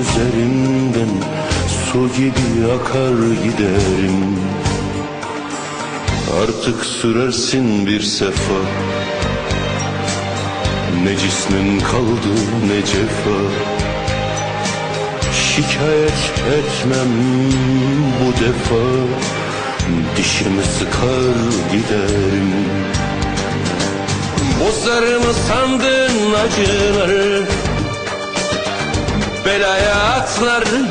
üzerinden Su gibi akar giderim. Artık sürersin bir sefa. Ne cismin kaldı ne cefa. Şikayet etmem bu defa. Dişimi sıkar giderim. Bozarımı sandın acıları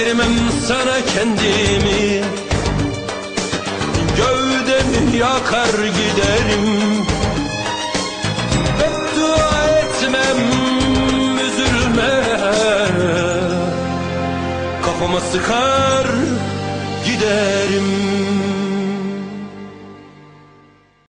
Ezdirmem sana kendimi. Gövdemi yakar giderim? Beddua etmem üzülme. Kafama sıkar giderim